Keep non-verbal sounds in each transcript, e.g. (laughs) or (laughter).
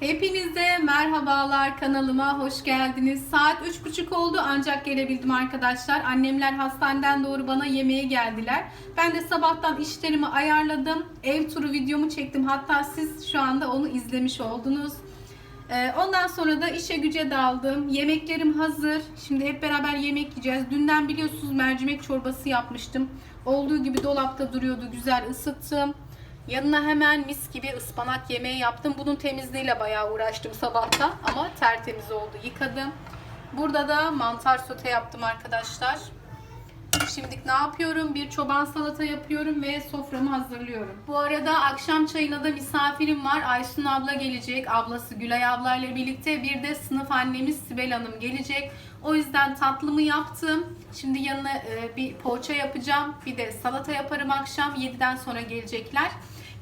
Hepinize merhabalar kanalıma hoş geldiniz. Saat üç buçuk oldu ancak gelebildim arkadaşlar. Annemler hastaneden doğru bana yemeğe geldiler. Ben de sabahtan işlerimi ayarladım. Ev turu videomu çektim. Hatta siz şu anda onu izlemiş oldunuz. Ee, Ondan sonra da işe güce daldım. Yemeklerim hazır. Şimdi hep beraber yemek yiyeceğiz. Dünden biliyorsunuz mercimek çorbası yapmıştım. Olduğu gibi dolapta duruyordu. Güzel ısıttım. Yanına hemen mis gibi ıspanak yemeği yaptım. Bunun temizliğiyle bayağı uğraştım sabahta ama tertemiz oldu. Yıkadım. Burada da mantar sote yaptım arkadaşlar. Şimdi ne yapıyorum? Bir çoban salata yapıyorum ve soframı hazırlıyorum. Bu arada akşam çayına da misafirim var. Aysun abla gelecek. Ablası Gülay abla ile birlikte. Bir de sınıf annemiz Sibel Hanım gelecek. O yüzden tatlımı yaptım. Şimdi yanına e, bir poğaça yapacağım. Bir de salata yaparım akşam. 7'den sonra gelecekler.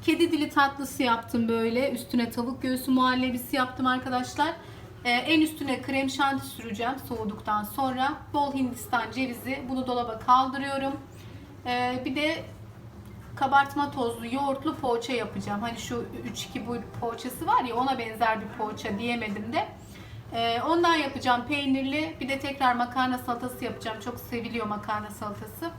Kedi dili tatlısı yaptım böyle. Üstüne tavuk göğsü muhallebisi yaptım arkadaşlar. Ee, en üstüne krem şanti süreceğim soğuduktan sonra. Bol hindistan cevizi. Bunu dolaba kaldırıyorum. Ee, bir de kabartma tozlu yoğurtlu poğaça yapacağım. Hani şu 3-2 boy poğaçası var ya ona benzer bir poğaça diyemedim de. Ee, ondan yapacağım peynirli. Bir de tekrar makarna salatası yapacağım. Çok seviliyor makarna salatası.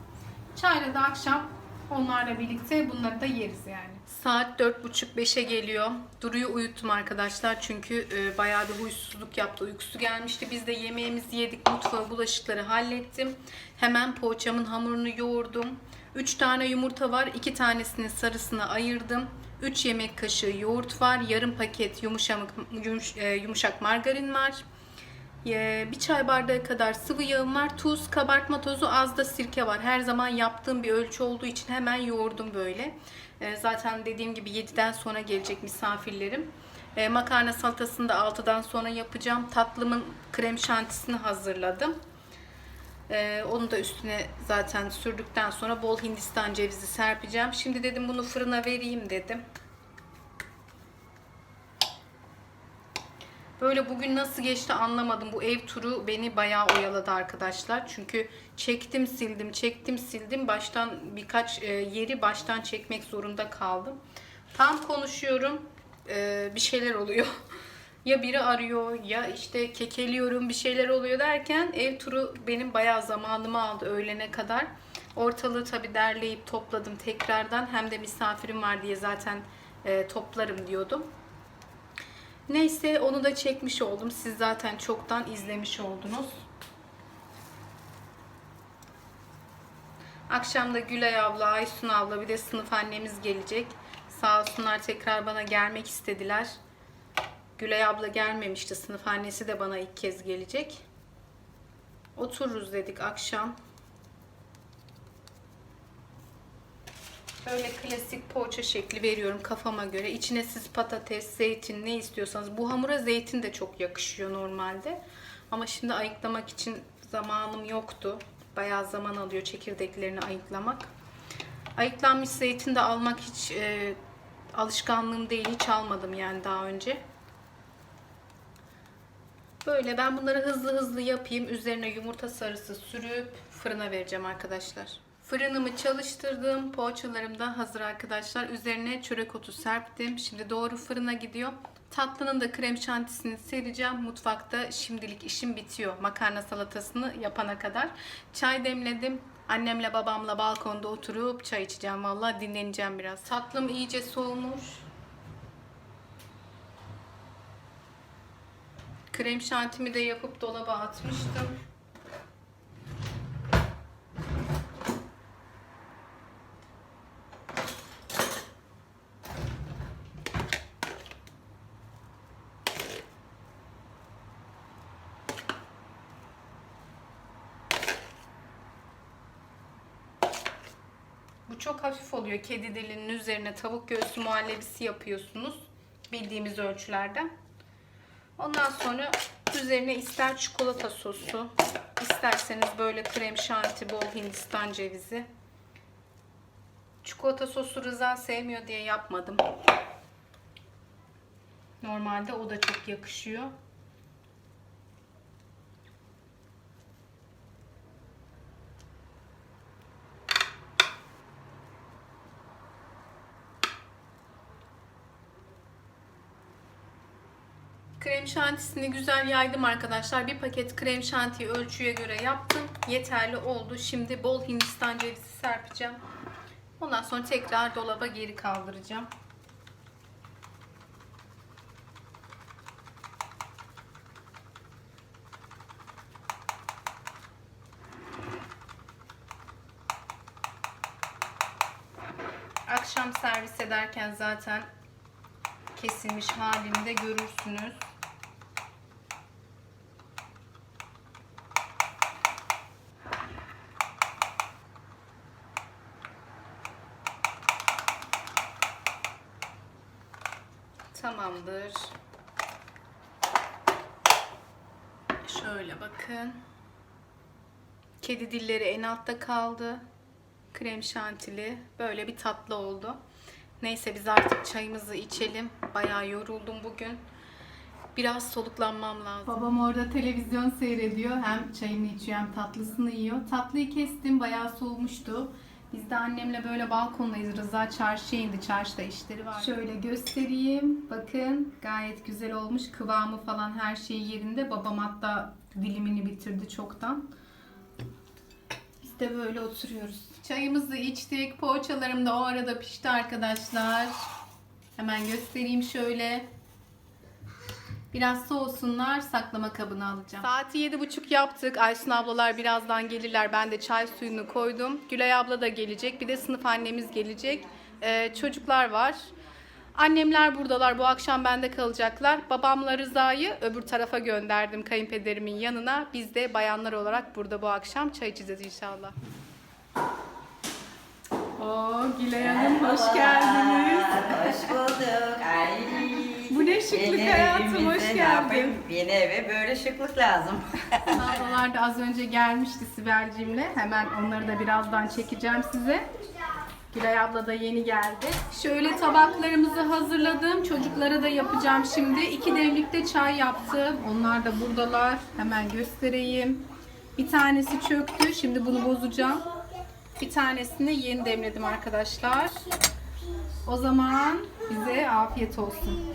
Çayla da akşam onlarla birlikte bunları da yeriz yani. Saat 4.30-5'e geliyor. Duru'yu uyuttum arkadaşlar çünkü e, bayağı bir huysuzluk yaptı. Uykusu gelmişti. Biz de yemeğimizi yedik. Mutfağı, bulaşıkları hallettim. Hemen poğaçamın hamurunu yoğurdum. 3 tane yumurta var. 2 tanesinin sarısını ayırdım. 3 yemek kaşığı yoğurt var. Yarım paket yumuşak, yumuş- e, yumuşak margarin var. Ee, Bir çay bardağı kadar sıvı yağım var. Tuz, kabartma tozu, az da sirke var. Her zaman yaptığım bir ölçü olduğu için hemen yoğurdum böyle. Ee, Zaten dediğim gibi 7'den sonra gelecek misafirlerim. Ee, Makarna salatasını da 6'dan sonra yapacağım. Tatlımın krem şantisini hazırladım. Onu da üstüne zaten sürdükten sonra bol hindistan cevizi serpeceğim. Şimdi dedim bunu fırına vereyim dedim. Böyle bugün nasıl geçti anlamadım. Bu ev turu beni bayağı oyaladı arkadaşlar. Çünkü çektim sildim, çektim sildim. Baştan birkaç e, yeri baştan çekmek zorunda kaldım. Tam konuşuyorum. e, bir şeyler oluyor. (laughs) ya biri arıyor ya işte kekeliyorum bir şeyler oluyor derken ev turu benim bayağı zamanımı aldı öğlene kadar. Ortalığı tabii derleyip topladım tekrardan. Hem de misafirim var diye zaten e, toplarım diyordum. Neyse onu da çekmiş oldum. Siz zaten çoktan izlemiş oldunuz. Akşam da Gülay abla, Aysun abla bir de sınıf annemiz gelecek. Sağ olsunlar tekrar bana gelmek istediler. Gülay abla gelmemişti. Sınıf annesi de bana ilk kez gelecek. Otururuz dedik akşam. Böyle klasik poğaça şekli veriyorum kafama göre. İçine siz patates, zeytin ne istiyorsanız. Bu hamura zeytin de çok yakışıyor normalde. Ama şimdi ayıklamak için zamanım yoktu. Bayağı zaman alıyor çekirdeklerini ayıklamak. Ayıklanmış zeytin de almak hiç e, alışkanlığım değil. Hiç almadım yani daha önce. Böyle ben bunları hızlı hızlı yapayım. Üzerine yumurta sarısı sürüp fırına vereceğim arkadaşlar. Fırınımı çalıştırdım. Poğaçalarım da hazır arkadaşlar. Üzerine çörek otu serptim. Şimdi doğru fırına gidiyor. Tatlının da krem şantisini sereceğim. Mutfakta şimdilik işim bitiyor. Makarna salatasını yapana kadar. Çay demledim. Annemle babamla balkonda oturup çay içeceğim. Vallahi dinleneceğim biraz. Tatlım iyice soğumuş. Krem şantimi de yapıp dolaba atmıştım. Çok hafif oluyor. Kedi dilinin üzerine tavuk göğsü muhallebisi yapıyorsunuz. Bildiğimiz ölçülerde. Ondan sonra üzerine ister çikolata sosu, isterseniz böyle krem şanti, bol hindistan cevizi. Çikolata sosu Rıza sevmiyor diye yapmadım. Normalde o da çok yakışıyor. Krem şantisini güzel yaydım arkadaşlar. Bir paket krem şantiyi ölçüye göre yaptım. Yeterli oldu. Şimdi bol hindistan cevizi serpeceğim. Ondan sonra tekrar dolaba geri kaldıracağım. Akşam servis ederken zaten kesilmiş halini de görürsünüz. Tamamdır. Şöyle bakın. Kedi dilleri en altta kaldı. Krem şantili. Böyle bir tatlı oldu. Neyse biz artık çayımızı içelim. Bayağı yoruldum bugün. Biraz soluklanmam lazım. Babam orada televizyon seyrediyor. Hem çayını içiyor hem tatlısını yiyor. Tatlıyı kestim. Bayağı soğumuştu. Biz de annemle böyle balkondayız. Rıza çarşıya indi. Çarşıda işleri var. Şöyle göstereyim. Bakın gayet güzel olmuş. Kıvamı falan her şey yerinde. Babam hatta dilimini bitirdi çoktan. Biz de böyle oturuyoruz. Çayımızı içtik. Poğaçalarım da o arada pişti arkadaşlar. Hemen göstereyim şöyle. Biraz soğusunlar saklama kabına alacağım. Saati yedi buçuk yaptık. Aysun ablalar birazdan gelirler. Ben de çay suyunu koydum. Gülay abla da gelecek. Bir de sınıf annemiz gelecek. Ee, çocuklar var. Annemler buradalar. Bu akşam bende kalacaklar. Babamla Rıza'yı öbür tarafa gönderdim kayınpederimin yanına. Biz de bayanlar olarak burada bu akşam çay içeceğiz inşallah. Oo Gülay Hanım hoş geldiniz. Hoş bulduk. Ay. Bu ne şıklık Yeni hayatım, hoş evimize ne geldin. yapayım? Yeni eve böyle şıklık lazım. (laughs) Ablalar da az önce gelmişti Sibel'cimle. Hemen onları da birazdan çekeceğim size. Gülay abla da yeni geldi. Şöyle tabaklarımızı hazırladım. Çocuklara da yapacağım şimdi. İki demlikte çay yaptım. Onlar da buradalar. Hemen göstereyim. Bir tanesi çöktü. Şimdi bunu bozacağım. Bir tanesini yeni demledim arkadaşlar. O zaman bize afiyet olsun.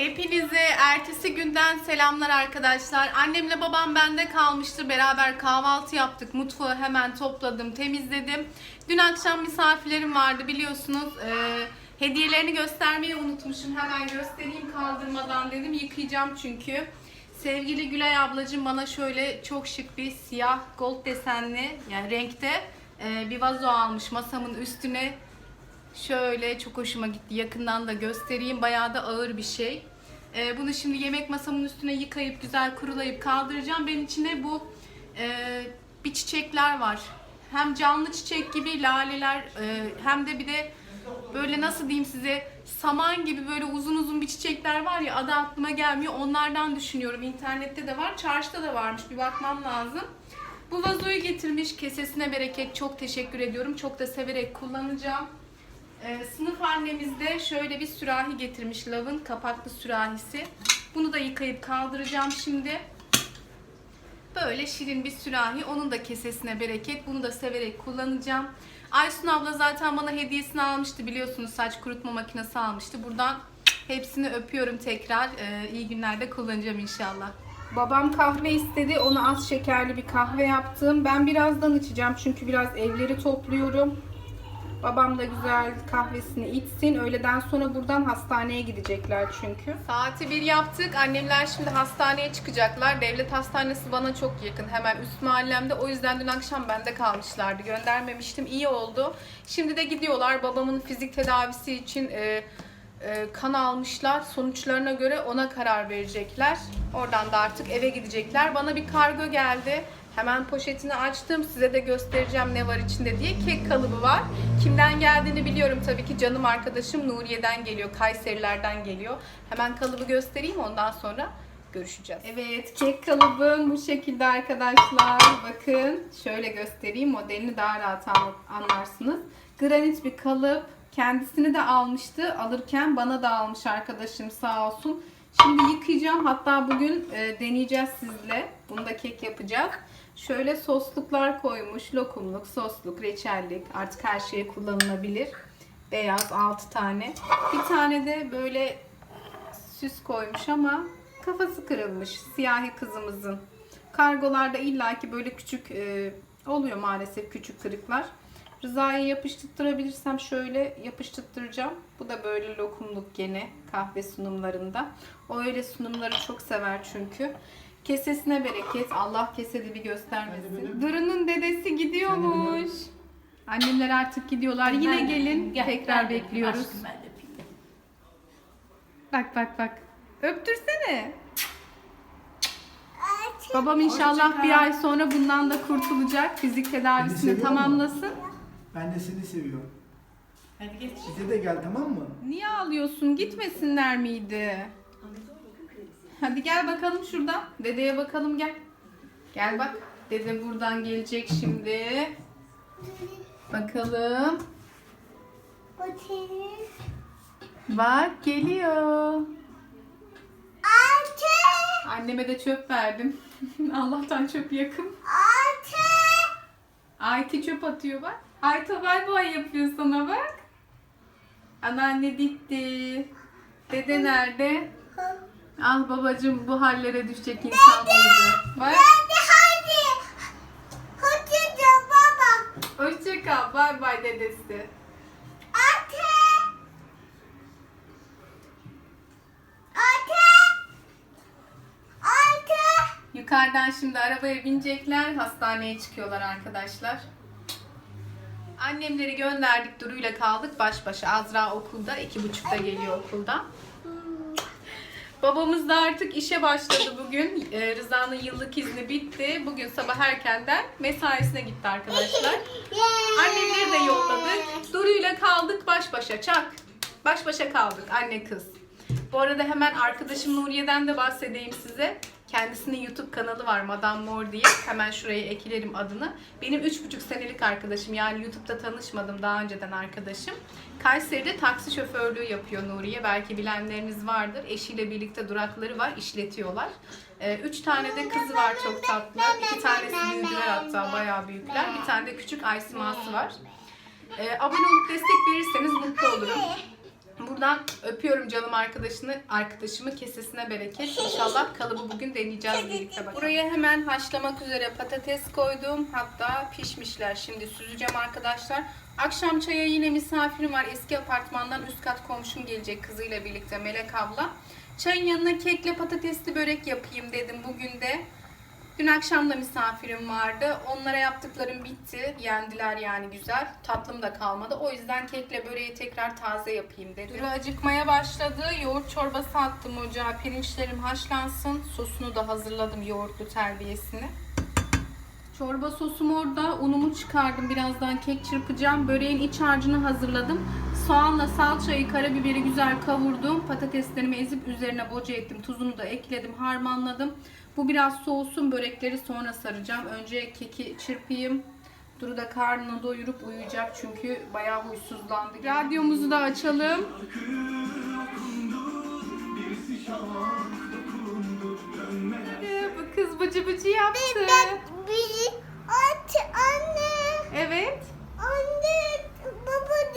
Hepinize ertesi günden selamlar arkadaşlar. Annemle babam bende kalmıştı. Beraber kahvaltı yaptık. Mutfağı hemen topladım, temizledim. Dün akşam misafirlerim vardı biliyorsunuz. Ee, hediyelerini göstermeyi unutmuşum. Hemen göstereyim kaldırmadan dedim. Yıkayacağım çünkü. Sevgili Gülay ablacığım bana şöyle çok şık bir siyah gold desenli yani renkte e, bir vazo almış masamın üstüne. Şöyle çok hoşuma gitti. Yakından da göstereyim. Bayağı da ağır bir şey. Ee, bunu şimdi yemek masamın üstüne yıkayıp güzel kurulayıp kaldıracağım. Ben içine bu e, bir çiçekler var. Hem canlı çiçek gibi laleler e, hem de bir de böyle nasıl diyeyim size saman gibi böyle uzun uzun bir çiçekler var ya adı aklıma gelmiyor. Onlardan düşünüyorum. İnternette de var, çarşıda da varmış. Bir bakmam lazım. Bu vazoyu getirmiş. Kesesine bereket. Çok teşekkür ediyorum. Çok da severek kullanacağım. Ee, sınıf annemiz de şöyle bir sürahi getirmiş. Lavın kapaklı sürahisi. Bunu da yıkayıp kaldıracağım şimdi. Böyle şirin bir sürahi. Onun da kesesine bereket. Bunu da severek kullanacağım. Aysun abla zaten bana hediyesini almıştı biliyorsunuz saç kurutma makinesi almıştı. Buradan hepsini öpüyorum tekrar. Ee, iyi günlerde kullanacağım inşallah. Babam kahve istedi. Ona az şekerli bir kahve yaptım. Ben birazdan içeceğim çünkü biraz evleri topluyorum. Babam da güzel kahvesini içsin. Öğleden sonra buradan hastaneye gidecekler çünkü. Saati bir yaptık. Annemler şimdi hastaneye çıkacaklar. Devlet hastanesi bana çok yakın. Hemen üst mahallemde. O yüzden dün akşam bende kalmışlardı. Göndermemiştim. İyi oldu. Şimdi de gidiyorlar. Babamın fizik tedavisi için e, e, kan almışlar. Sonuçlarına göre ona karar verecekler. Oradan da artık eve gidecekler. Bana bir kargo geldi. Hemen poşetini açtım. Size de göstereceğim ne var içinde diye. Kek kalıbı var. Kimden geldiğini biliyorum tabii ki. Canım arkadaşım Nuriye'den geliyor. Kayserilerden geliyor. Hemen kalıbı göstereyim ondan sonra görüşeceğiz. Evet kek kalıbım bu şekilde arkadaşlar. Bakın şöyle göstereyim. Modelini daha rahat an- anlarsınız. Granit bir kalıp. Kendisini de almıştı. Alırken bana da almış arkadaşım sağ olsun. Şimdi yıkayacağım. Hatta bugün e, deneyeceğiz sizle. Bunu da kek yapacağız. Şöyle sosluklar koymuş. Lokumluk, sosluk, reçellik. Artık her şeye kullanılabilir. Beyaz 6 tane. Bir tane de böyle süs koymuş ama kafası kırılmış. Siyahi kızımızın. Kargolarda illaki böyle küçük e, oluyor maalesef küçük kırıklar. Rıza'ya yapıştırabilirsem şöyle yapıştıracağım. Bu da böyle lokumluk gene kahve sunumlarında. O öyle sunumları çok sever çünkü. Kesesine bereket. Allah kesedi bir göstermesin. Duru'nun dedesi gidiyormuş. Annemler artık gidiyorlar. Yine gelin. Tekrar bekliyoruz. Bak bak bak. Öptürsene. Babam inşallah bir ay sonra bundan da kurtulacak. Fizik tedavisini seviyor mu? tamamlasın. Ben de seni seviyorum. Hadi geç. Bize de gel tamam mı? Niye ağlıyorsun? Gitmesinler miydi? Hadi gel bakalım şuradan. Dedeye bakalım gel. Gel bak. Dede buradan gelecek şimdi. Bakalım. Bak geliyor. Anneme de çöp verdim. (laughs) Allah'tan çöp yakın. Ayti çöp atıyor bak. Ayta bay bay yapıyor sana bak. Anneanne gitti. Dede nerede? Ah babacığım bu hallere düşecek insan mıydı? Bak. Hoşça kal. Bay bay dedesi. Yukarıdan şimdi arabaya binecekler. Hastaneye çıkıyorlar arkadaşlar. Annemleri gönderdik. Duru'yla kaldık baş başa. Azra okulda. iki buçukta geliyor okuldan. Babamız da artık işe başladı bugün. Ee, Rıza'nın yıllık izni bitti. Bugün sabah erkenden mesaisine gitti arkadaşlar. Annemleri de yolladık. Duru'yla kaldık baş başa. Çak. Baş başa kaldık anne kız. Bu arada hemen arkadaşım Nuriye'den de bahsedeyim size. Kendisinin YouTube kanalı var Madame Mor diye. Hemen şuraya eklerim adını. Benim 3,5 senelik arkadaşım. Yani YouTube'da tanışmadım daha önceden arkadaşım. Kayseri'de taksi şoförlüğü yapıyor Nuriye. Belki bilenleriniz vardır. Eşiyle birlikte durakları var, işletiyorlar. Ee, üç tane de kızı var çok tatlı. İki tanesi büyüdüler hatta bayağı büyükler. Bir tane de küçük Aysiması var. Ee, abone olup destek verirseniz mutlu olurum. Buradan öpüyorum canım arkadaşını, arkadaşımı kesesine bereket. İnşallah kalıbı bugün deneyeceğiz birlikte bakalım. Buraya hemen haşlamak üzere patates koydum. Hatta pişmişler. Şimdi süzeceğim arkadaşlar. Akşam çaya yine misafirim var. Eski apartmandan üst kat komşum gelecek kızıyla birlikte Melek abla. Çayın yanına kekle patatesli börek yapayım dedim bugün de. Dün akşam da misafirim vardı. Onlara yaptıklarım bitti. Yendiler yani güzel. Tatlım da kalmadı. O yüzden kekle böreği tekrar taze yapayım dedim. Duru acıkmaya başladı. Yoğurt çorbası attım ocağa. Pirinçlerim haşlansın. Sosunu da hazırladım yoğurtlu terbiyesini. Çorba sosum orada. Unumu çıkardım. Birazdan kek çırpacağım. Böreğin iç harcını hazırladım. Soğanla salçayı, karabiberi güzel kavurdum. Patateslerimi ezip üzerine boca ettim. Tuzunu da ekledim, harmanladım. Bu biraz soğusun. Börekleri sonra saracağım. Önce keki çırpayım. Duru da karnını doyurup uyuyacak çünkü bayağı huysuzlandı. Radyomuzu da açalım. Bu kız bıcı bıcı yaptı. Evet. Anne, Evet. anne. Baba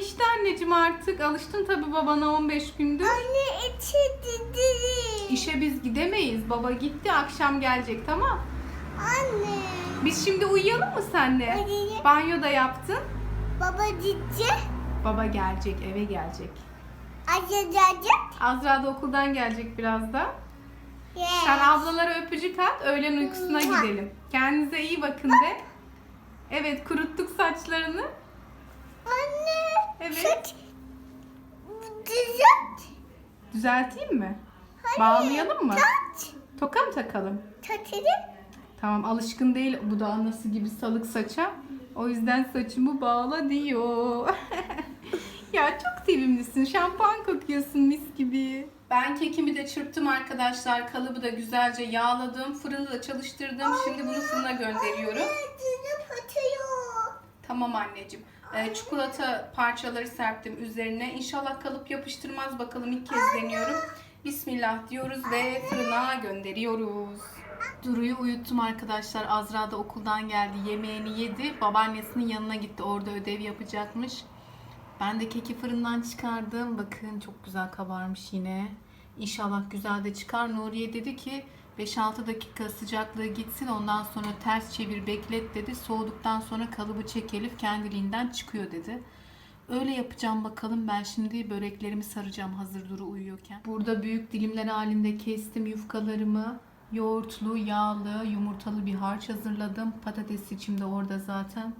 işte anneciğim artık. Alıştın tabii babana 15 gündür. Anne içi dedi. İşe biz gidemeyiz. Baba gitti akşam gelecek tamam. Anne. Biz şimdi uyuyalım mı senle? Hadi. Banyo da yaptın. Baba cici. Baba gelecek eve gelecek. Acıcacık. Azra da okuldan gelecek birazdan. Yes. Sen ablalara öpücük at öğlen uykusuna gidelim. Kendinize iyi bakın de. Evet kuruttuk saçlarını. Anne. Evet. Saç. Düzelt. Düzelteyim mi? Hayır. Bağlayalım mı? Saç. Toka mı takalım? Tatalım. Tamam alışkın değil bu da anası gibi salık saça. O yüzden saçımı bağla diyor. (laughs) ya çok sevimlisin. Şampuan kokuyorsun mis gibi. Ben kekimi de çırptım arkadaşlar. Kalıbı da güzelce yağladım. Fırını da çalıştırdım. Şimdi bunu fırına gönderiyorum. Atıyor. Tamam anneciğim. Ee, çikolata parçaları serptim üzerine. İnşallah kalıp yapıştırmaz bakalım ilk kez deniyorum. Bismillah diyoruz ve fırına gönderiyoruz. Duru'yu uyuttum arkadaşlar. Azra da okuldan geldi. Yemeğini yedi. Babaannesinin yanına gitti. Orada ödev yapacakmış. Ben de keki fırından çıkardım. Bakın çok güzel kabarmış yine. İnşallah güzel de çıkar. Nuriye dedi ki 5-6 dakika sıcaklığı gitsin ondan sonra ters çevir beklet dedi. Soğuduktan sonra kalıbı çek Elif kendiliğinden çıkıyor dedi. Öyle yapacağım bakalım. Ben şimdi böreklerimi saracağım hazır Duru uyuyorken. Burada büyük dilimler halinde kestim yufkalarımı. Yoğurtlu, yağlı, yumurtalı bir harç hazırladım. Patates içimde orada zaten.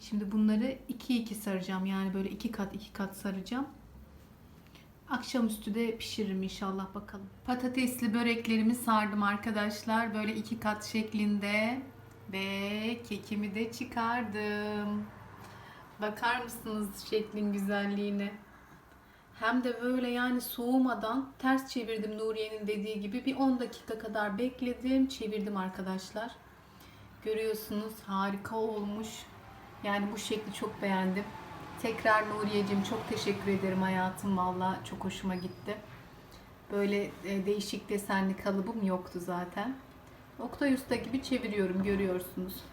Şimdi bunları 2-2 saracağım. Yani böyle iki kat iki kat saracağım. Akşamüstü de pişiririm inşallah bakalım. Patatesli böreklerimi sardım arkadaşlar. Böyle iki kat şeklinde. Ve kekimi de çıkardım. Bakar mısınız şeklin güzelliğine? Hem de böyle yani soğumadan ters çevirdim Nuriye'nin dediği gibi. Bir 10 dakika kadar bekledim. Çevirdim arkadaşlar. Görüyorsunuz harika olmuş. Yani bu şekli çok beğendim. Tekrar Nuriye'cim çok teşekkür ederim hayatım. Valla çok hoşuma gitti. Böyle e, değişik desenli kalıbım yoktu zaten. Oktay Usta gibi çeviriyorum görüyorsunuz. (laughs)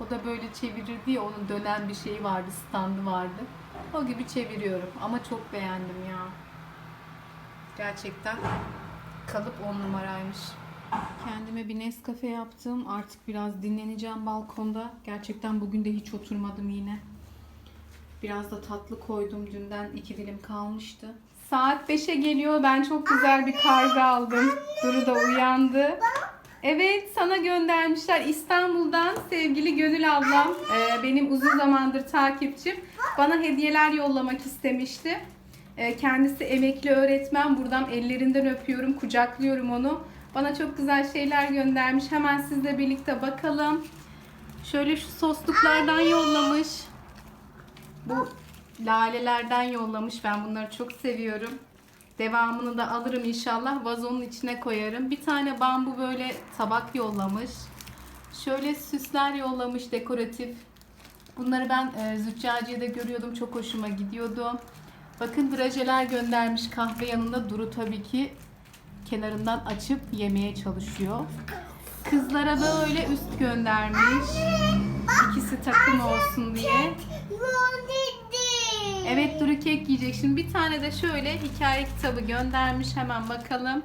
O da böyle çevirirdi ya onun dönen bir şeyi vardı, standı vardı. O gibi çeviriyorum ama çok beğendim ya. Gerçekten kalıp on numaraymış. Kendime bir Nescafe yaptım. Artık biraz dinleneceğim balkonda. Gerçekten bugün de hiç oturmadım yine. Biraz da tatlı koydum. Dünden iki dilim kalmıştı. Saat 5'e geliyor. Ben çok güzel bir kargo aldım. Duru da uyandı. Evet sana göndermişler İstanbul'dan sevgili Gönül ablam. e, benim uzun zamandır takipçim. Bana hediyeler yollamak istemişti. E, kendisi emekli öğretmen. Buradan ellerinden öpüyorum, kucaklıyorum onu. Bana çok güzel şeyler göndermiş. Hemen sizle birlikte bakalım. Şöyle şu sosluklardan yollamış. Bu lalelerden yollamış. Ben bunları çok seviyorum. Devamını da alırım inşallah. Vazonun içine koyarım. Bir tane bambu böyle tabak yollamış. Şöyle süsler yollamış dekoratif. Bunları ben e, züccaciye'de görüyordum. Çok hoşuma gidiyordu. Bakın drajeler göndermiş kahve yanında. Duru tabii ki kenarından açıp yemeye çalışıyor. Kızlara böyle üst göndermiş. İkisi takım olsun diye. Evet Duru kek yiyecek. Şimdi bir tane de şöyle hikaye kitabı göndermiş. Hemen bakalım.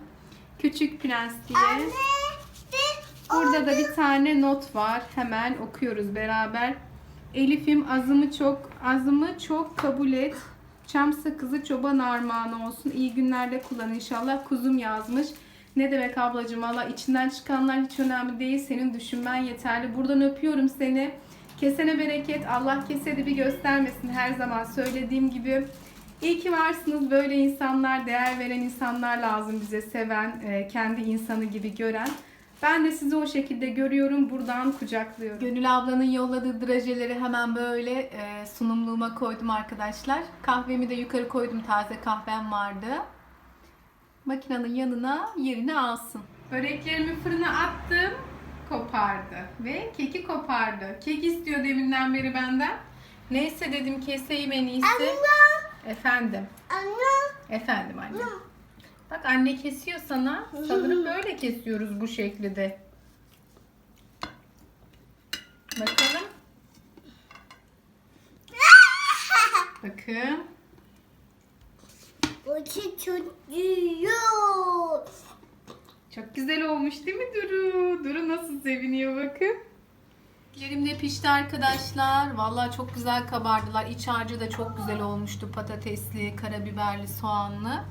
Küçük Prens diye. Anne. Burada da bir tane not var. Hemen okuyoruz beraber. Elif'im azımı çok azımı çok kabul et. Çam sakızı çoban armağanı olsun. İyi günlerde kullan inşallah. Kuzum yazmış. Ne demek ablacığım valla içinden çıkanlar hiç önemli değil. Senin düşünmen yeterli. Buradan öpüyorum seni. Kesene bereket. Allah kesedi bir göstermesin her zaman söylediğim gibi. İyi ki varsınız böyle insanlar, değer veren insanlar lazım bize seven, e, kendi insanı gibi gören. Ben de sizi o şekilde görüyorum. Buradan kucaklıyorum. Gönül ablanın yolladığı drajeleri hemen böyle e, sunumluğuma koydum arkadaşlar. Kahvemi de yukarı koydum. Taze kahvem vardı. Makinenin yanına yerini alsın. Böreklerimi fırına attım. Kopardı. Ve keki kopardı. Kek istiyor deminden beri benden. Neyse dedim keseyim en iyisi. Anne. Efendim. Anne. Efendim anne. Bak anne kesiyor sana. Sanırım böyle kesiyoruz bu şekilde. Bakalım. (laughs) Bakın. O çocuğu. Çok güzel olmuş değil mi Duru? Duru nasıl seviniyor bakın. Yerim de pişti arkadaşlar. Vallahi çok güzel kabardılar. İç harcı da çok güzel olmuştu. Patatesli, karabiberli, soğanlı.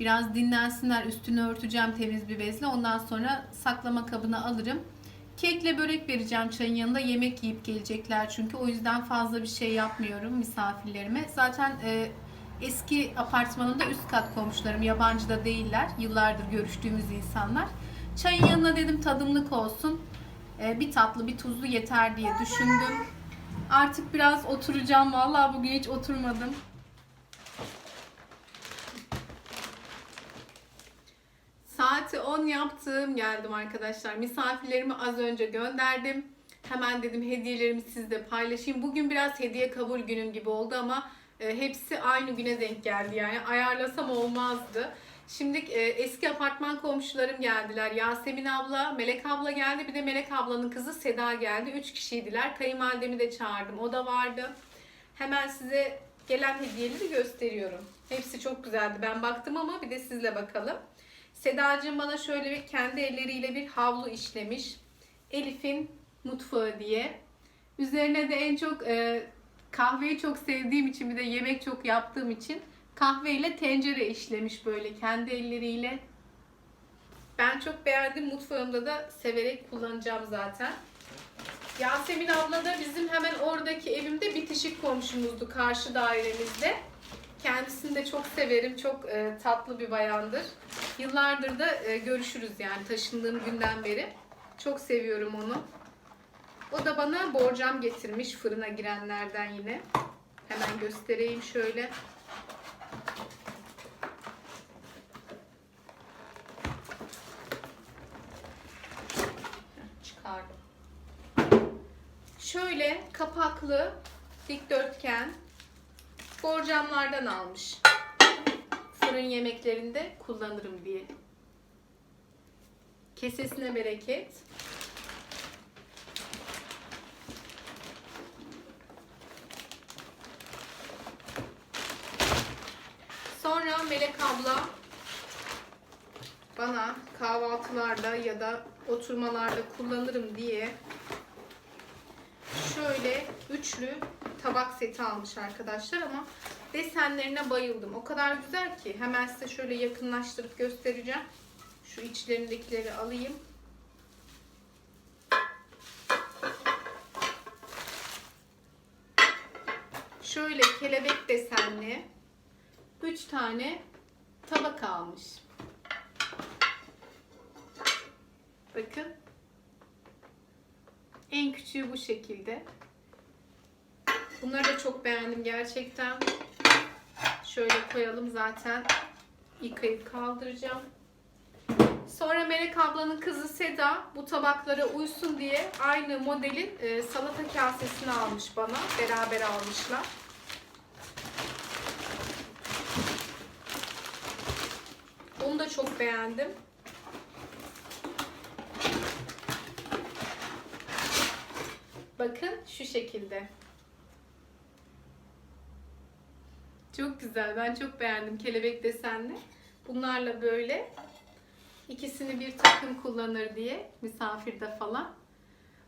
Biraz dinlensinler. Üstünü örteceğim temiz bir bezle. Ondan sonra saklama kabına alırım. Kekle börek vereceğim çayın yanında. Yemek yiyip gelecekler çünkü. O yüzden fazla bir şey yapmıyorum misafirlerime. Zaten e, eski apartmanımda üst kat komşularım. Yabancı da değiller. Yıllardır görüştüğümüz insanlar. Çayın yanına dedim tadımlık olsun. E, bir tatlı bir tuzlu yeter diye düşündüm. Artık biraz oturacağım. Vallahi bugün hiç oturmadım. Saati 10 yaptım. Geldim arkadaşlar. Misafirlerimi az önce gönderdim. Hemen dedim hediyelerimi sizle paylaşayım. Bugün biraz hediye kabul günüm gibi oldu ama e, hepsi aynı güne denk geldi. Yani ayarlasam olmazdı. Şimdi e, eski apartman komşularım geldiler. Yasemin abla, Melek abla geldi. Bir de Melek ablanın kızı Seda geldi. Üç kişiydiler. Kayınvalidemi de çağırdım. O da vardı. Hemen size gelen hediyeleri gösteriyorum. Hepsi çok güzeldi. Ben baktım ama bir de sizle bakalım. Sedacığım bana şöyle bir kendi elleriyle bir havlu işlemiş. Elif'in mutfağı diye. Üzerine de en çok e, kahveyi çok sevdiğim için bir de yemek çok yaptığım için kahveyle tencere işlemiş böyle kendi elleriyle. Ben çok beğendim. Mutfağımda da severek kullanacağım zaten. Yasemin abla da bizim hemen oradaki evimde bitişik komşumuzdu karşı dairemizde. Kendisini de çok severim. Çok e, tatlı bir bayandır. Yıllardır da e, görüşürüz yani taşındığım günden beri. Çok seviyorum onu. O da bana borcam getirmiş fırına girenlerden yine. Hemen göstereyim şöyle. Çıkardım. Şöyle kapaklı dikdörtgen borcamlardan almış. Fırın yemeklerinde kullanırım diye. Kesesine bereket. Sonra Melek abla bana kahvaltılarda ya da oturmalarda kullanırım diye şöyle üçlü tabak seti almış arkadaşlar ama desenlerine bayıldım. O kadar güzel ki hemen size şöyle yakınlaştırıp göstereceğim. Şu içlerindekileri alayım. Şöyle kelebek desenli 3 tane tabak almış. Bakın. En küçüğü bu şekilde. Bunları da çok beğendim gerçekten. Şöyle koyalım zaten. Yıkayıp kaldıracağım. Sonra Melek ablanın kızı Seda bu tabaklara uysun diye aynı modelin e, salata kasesini almış bana. Beraber almışlar. Onu da çok beğendim. Bakın şu şekilde. Çok güzel. Ben çok beğendim kelebek desenli. Bunlarla böyle ikisini bir takım kullanır diye misafirde falan.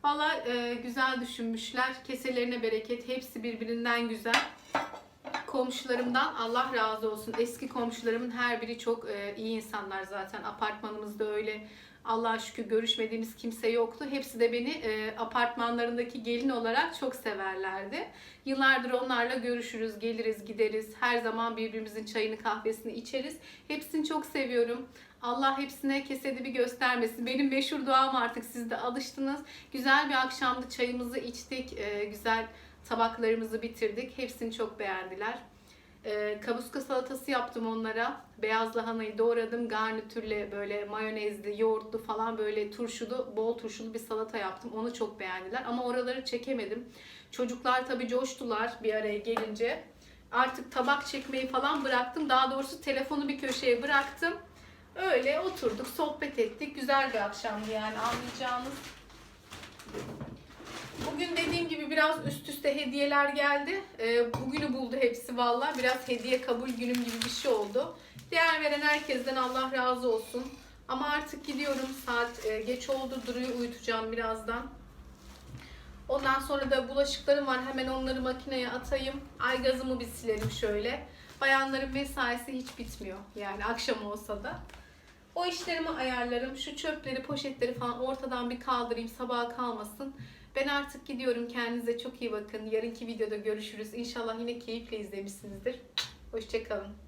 Valla e, güzel düşünmüşler. Keselerine bereket. Hepsi birbirinden güzel. Komşularımdan Allah razı olsun. Eski komşularımın her biri çok e, iyi insanlar zaten. Apartmanımızda öyle Allah'a şükür görüşmediğimiz kimse yoktu. Hepsi de beni e, apartmanlarındaki gelin olarak çok severlerdi. Yıllardır onlarla görüşürüz, geliriz, gideriz. Her zaman birbirimizin çayını, kahvesini içeriz. Hepsini çok seviyorum. Allah hepsine kesedi bir göstermesin. Benim meşhur duam artık siz de alıştınız. Güzel bir akşamdı çayımızı içtik. e, güzel tabaklarımızı bitirdik. Hepsini çok beğendiler. Ee, kabuska salatası yaptım onlara. Beyaz lahanayı doğradım. Garnitürle böyle mayonezli, yoğurtlu falan böyle turşulu, bol turşulu bir salata yaptım. Onu çok beğendiler. Ama oraları çekemedim. Çocuklar tabii coştular bir araya gelince. Artık tabak çekmeyi falan bıraktım. Daha doğrusu telefonu bir köşeye bıraktım. Öyle oturduk, sohbet ettik. Güzel bir akşamdı yani anlayacağınız. Bugün dediğim gibi biraz üst üste hediyeler geldi. Ee, bugünü buldu hepsi. valla. Biraz hediye kabul günüm gibi bir şey oldu. Değer veren herkesten Allah razı olsun. Ama artık gidiyorum. Saat e, geç oldu. Duru'yu uyutacağım birazdan. Ondan sonra da bulaşıklarım var. Hemen onları makineye atayım. Aygazımı bir silerim şöyle. Bayanların mesaisi hiç bitmiyor. Yani akşam olsa da. O işlerimi ayarlarım. Şu çöpleri, poşetleri falan ortadan bir kaldırayım. Sabaha kalmasın. Ben artık gidiyorum. Kendinize çok iyi bakın. Yarınki videoda görüşürüz. İnşallah yine keyifle izlemişsinizdir. Hoşçakalın.